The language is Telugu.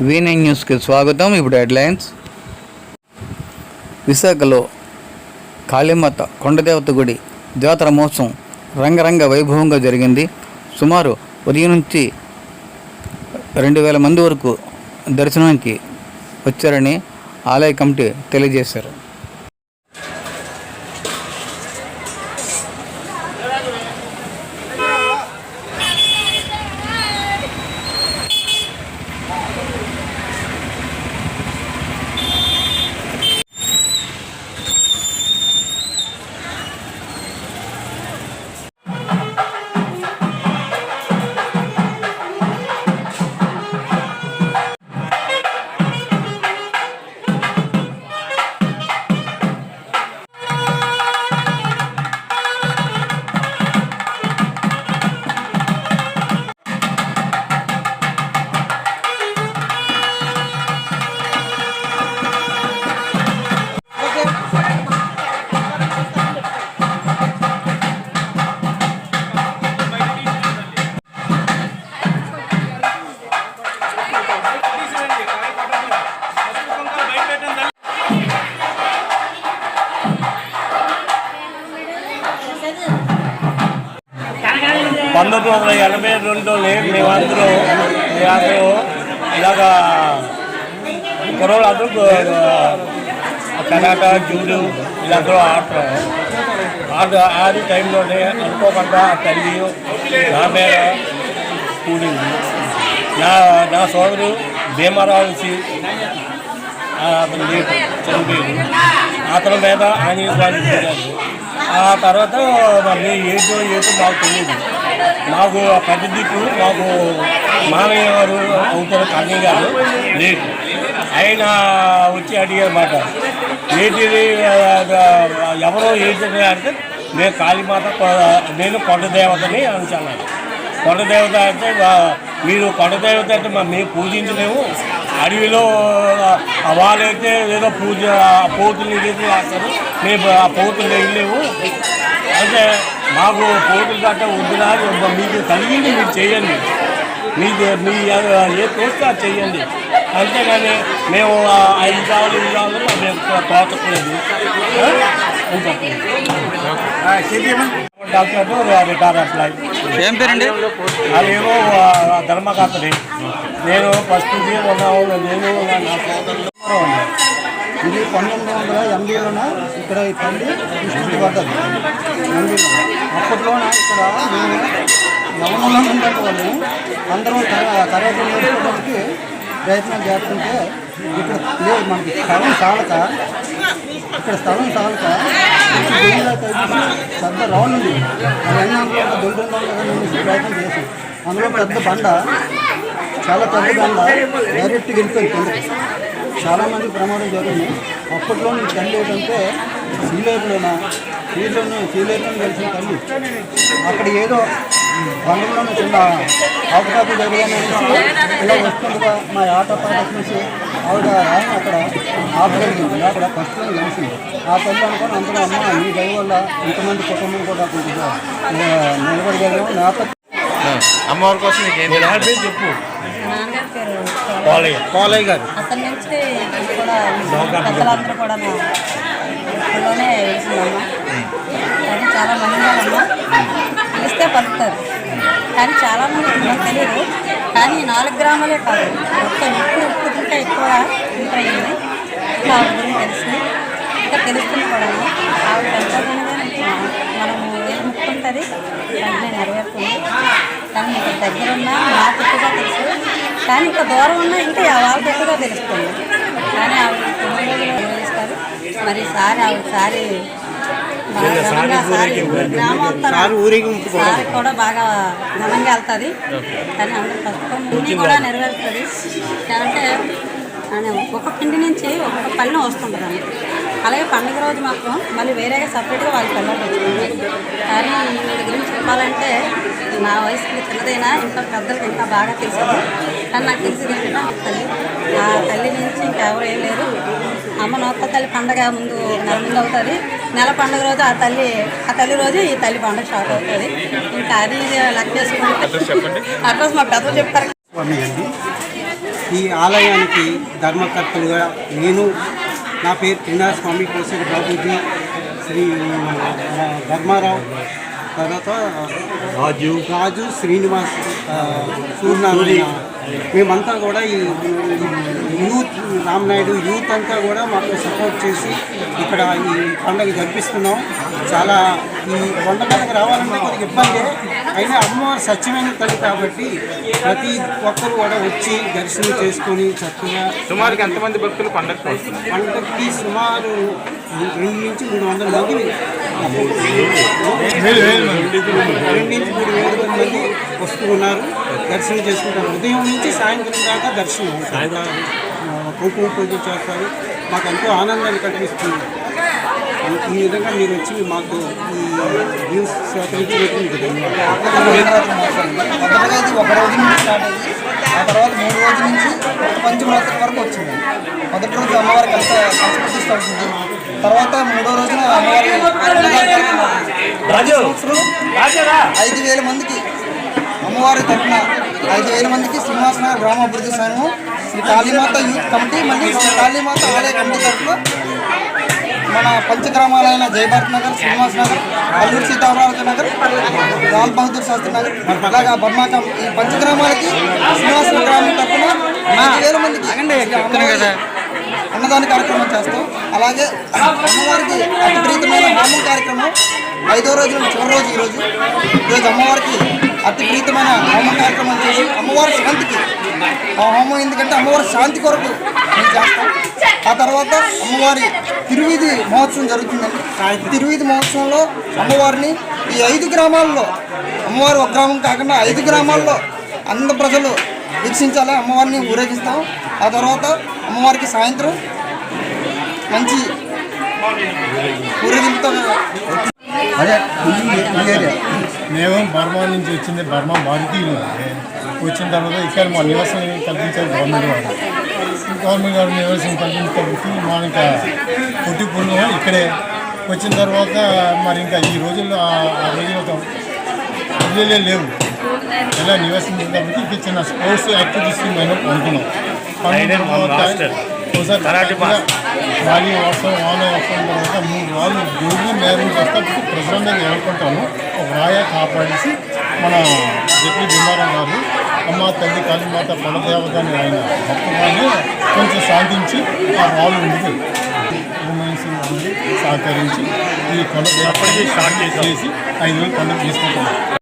వీనైన్ న్యూస్కి స్వాగతం. ఇప్పుడు హెడ్లైన్స్. విశాఖలో కాళీమాత కొండదేవత గుడి జాతర మహోత్సవం రంగరంగ వైభవంగా జరిగింది. సుమారు ఉదయం నుంచి రెండు వేల మంది వరకు దర్శనానికి వచ్చారని ఆలయ కమిటీ తెలియజేశారు. పంతొమ్మిది వందల ఎనభై రెండులోనే మేమందరూ అందరూ ఇలాగా కుర్రోళ్ళు అందరూ కరాట జూడు వీళ్ళందరూ ఆడతాం ఆడ ఆడి టైంలోనే అనుకోకుండా తల్లి నా మీద కూడింది నా నా సోదరు భీమారావు సి అతను లేదు చనిపోయింది అతని మీద ఆంజనేయ స్వామి ఆ తర్వాత మరి ఏదో ఏదో మాకు తెలియదు. మాకు ఆ పెద్ద దిక్కు మాకు మామయ్య గారు అవుతారు కన్నయ్య గారు లేదు ఆయన వచ్చి అడిగారు మాట. ఏంటిది ఎవరో ఏంటి అంటే నేను కాళీమాత నేను కొండ దేవతని అంచాను కొండ దేవత అంటే మీరు కొండ దేవత అంటే మా మేము పూజించలేము అడవిలో వాళ్ళైతే ఏదో పూజ ఆ పోతులు ఇది వేస్తారు మేము ఆ పోతులు వేయలేము అంటే మాకు పోతులు గట్ట వద్దురా మీకు కలిగింది మీరు చేయండి. మీకు మీ ఏ తోస్తే అది చెయ్యండి అంతేగాని మేము ఐదు కావాలి ఇవి కావాలి మేము తోచట్లేదు డాక్టర్ రిటైర్ అప్లై ఏం పేరండి? అదేమో ధర్మకర్తని. నేను ఫస్ట్ నేను నా సోదరులు ఇది పంతొమ్మిది వందల ఎనభైలోన? ఇక్కడ ఈ పండి కృష్ణుడి పడ్డది ఎనభైలో అప్పట్లోన? ఇక్కడ మేము యవనంలో ఉండే వాళ్ళు అందరం కరాటే నేర్చుకోవడానికి ప్రయత్నం చేస్తుంటే ఇక్కడ లేదు మనకి స్థలం చాలక ఇక్కడ స్థలం చాలక పెద్ద రౌండ్ ఉంది అవన్నీ దొంగ దొంగ ప్రయత్నం చేసాం అందులో పెద్ద బండ చాలా పెద్ద డైరెక్ట్గా వెళ్ళిపోయింది కిందకి చాలా ప్రమాదం జరిగింది. అప్పట్లో నీకు తల్లి ఏంటంటే సీలేరులోన సీలోను సీలేరులో కలిసిన తల్లి. అక్కడ ఏదో బంగంలోనే చిన్న ఆకుపాకు జరిగాననేసి ఇలా వస్తుండగా మా ఆట పాట చూసి ఆవిడ ఆయన అక్కడ ఆపగలిగింది అక్కడ ఫస్ట్ కలిసింది. ఆ తల్లి అనుకుని అందులో అమ్మ మీ దయ వల్ల ఇంతమంది కుటుంబం కూడా కొద్దిగా నిలబడగలిగాము లేకపోతే అమ్మవారి కోసం ఏం చెప్పు. గారు. అతని నుంచి కూడా పెద్దలందరూ కూడా కానీ చాలా మంది పిలిస్తే పలుకుతారు. కానీ చాలా మంది తెలియదు కానీ నాలుగు గ్రామాలే కాదు. మొత్తం ఎక్కువ ఉప్పు తింటే ఎక్కువ ఇంటర్ అయ్యింది ఇంకా ఆవిడ గురించి తెలిసింది ఇంకా తెలుస్తుంది కూడా ఆవిడ ఎంతగానో మనము ఏది ముక్కుంటుంది వెంటనే నెరవేరుతుంది. కానీ మీకు దగ్గర ఉన్నా నాకు ఎక్కువగా తెలుసు. కానీ ఇంకా దూరం ఉన్నా ఇంకా వాళ్ళకి ఎక్కువగా తెలుస్తుంది. కానీ ఆవిడ నిర్వహిస్తారు మరి సారి ఆవిడ సారి బాగా సారి కూడా బాగా ఘనంగా వెళ్తుంది. కానీ అందరు అన్నీ కూడా నెరవేరుతుంది అంటే ఒక పిండి నుంచి ఒక్కొక్క పళ్ళెం వస్తుంటుంది. అలాగే పండుగ రోజు మాత్రం మళ్ళీ వేరేగా సపరేట్గా వాళ్ళ పిల్లలు కానీ వీడి గురించి చెప్పాలంటే నా వయసుకి చిన్నదైనా ఇంకా పెద్దలకు ఇంకా బాగా తెలిసింది కానీ నాకు తెలిసింది ఏంటంటే తల్లి ఆ తల్లి నుంచి ఇంకెవరు ఏం లేరు. అమ్మ నొక్క తల్లి పండగ ముందు నెల ముందు అవుతుంది. నెల పండుగ రోజు ఆ తల్లి ఆ తల్లి రోజు ఈ తల్లి పండుగ స్టార్ట్ అవుతుంది. ఇంకా అది లెక్క చేసుకుంటే అడ్రస్ మా పెద్దలు చెప్తారు ఈ ఆలయానికి ధర్మకర్తలుగా నేను నా పేరు కిన్నా స్వామి కోసరి బాబూజీ శ్రీ ధర్మారావు తర్వాత రాజు రాజు శ్రీనివాస్ సూర్యనారాయణ. మేమంతా కూడా ఈ యూత్ రామనాయుడు యూత్ అంతా కూడా మాకు సపోర్ట్ చేసి ఇక్కడ ఈ పండుగ జరిపిస్తున్నాం. చాలా ఈ కొండ మీదకి రావాలంటే కొద్దిగా ఇబ్బంది. అయినా అమ్మవారు సత్యమైన తల్లి కాబట్టి ప్రతి ఒక్కరు కూడా వచ్చి దర్శనం చేసుకొని చక్కగా సుమారుగా ఎంతమంది భక్తులు పండగ పండుగకి సుమారు రెండు నుంచి మూడు వందల మంది రెండు నుంచి మూడు వేల మంది వస్తూ ఉన్నారు. దర్శనం చేసుకుంటారు. ఉదయం నుంచి సాయంత్రం దాకా దర్శనం కుంకుమ పూజ చేస్తారు. మాకు ఎంతో ఆనందాన్ని కలిగిస్తుంది. ఈ విధంగా మీరు వచ్చి మాకు ఈ న్యూస్ సేకరించినట్టు మీకు ధన్యవాదాలు ఒక రోజు నుంచి స్టార్ట్ అయ్యి ఆ తర్వాత మూడు రోజుల నుంచి పంచమరాత్రి వరకు వచ్చింది. మొదటి రోజు అమ్మవారికి అంత సంస్కృతి తర్వాత మూడో రోజున ఐదు వేల మందికి అమ్మవారి తరఫున ఐదు వేల మందికి సింహాసన గ్రామాభివృద్ధి సంఘం శ్రీ కాళీమాత యూత్ కమిటీ మళ్ళీ శ్రీ కాళీమాత ఆలయ కమిటీ తరఫున మన పంచగ్రామాలైన జయభారత్ నగర్ శ్రీనివాస్ నగర్ అల్లూరు సీతారామరాజు నగర్ లాల్ బహదూర్ శాస్త్రి నగర్ అలాగా బర్మాకం ఈ పంచగ్రామాలకి శ్రీనివాస గ్రామం తరఫున ఐదు వేల మందికి అన్నదాన కార్యక్రమం చేస్తాం. అలాగే అమ్మవారికి అతిప్రీతమైన హోమం కార్యక్రమం ఐదో రోజు చివరి రోజు ఈరోజు ఈరోజు అమ్మవారికి అతిప్రీతమైన హోమం కార్యక్రమం చేసి అమ్మవారి శాంతికి ఆ హోమం ఎందుకంటే అమ్మవారి శాంతి కొరకు మేము చేస్తాం. ఆ తర్వాత అమ్మవారి తిరువీధి మహోత్సవం జరుగుతుందండి. ఆ తిరువీధి మహోత్సవంలో అమ్మవారిని ఈ ఐదు గ్రామాల్లో అమ్మవారి ఒక గ్రామం కాకుండా ఐదు గ్రామాల్లో అందరు ప్రజలు వీక్షించాలి అమ్మవారిని ఊరేగిస్తాం. ఆ తర్వాత అమ్మవారికి సాయంత్రం మంచి ఊరేగింపుతో మేము బర్మా నుంచి వచ్చింది బర్మా భారతీయులు వచ్చిన తర్వాత ఇక్కడ మా నివాసం కల్పించారు గవర్నమెంట్ వాళ్ళు. గవర్నమెంట్ గారు నివాసం కల్పించబట్టి మా ఇంకా పుట్టి పుణ్యం ఇక్కడే. వచ్చిన తర్వాత మరి ఇంకా ఈ రోజుల్లో ఆ- ఆ రోజులతో ఇళ్ళే లేవు. ఎలా నివాసం కాబట్టి ఇక్కడ చిన్న స్పోర్ట్స్ యాక్టివిటీస్ మేము అనుకున్నాం. ఒకసారి గాలి వర్షం వాన వర్షం తర్వాత మూడు రాళ్ళు దేవుడిని నేరం చేస్తే ప్రజల మీద ఎదుర్కొంటాము ఒక రాయ కాపాడేసి మన జడ్పీ భీమారావు గారు అమ్మ తల్లి కాళీమాత పడదేవతని ఆయన భక్తుగానే కొంచెం సాధించి ఆ రాళ్ళు ఉంది అందరూ సహకరించి ఈ కొండ స్టార్ట్ చేసి ఐదు వేలు పండుగ చేసుకుంటున్నాం.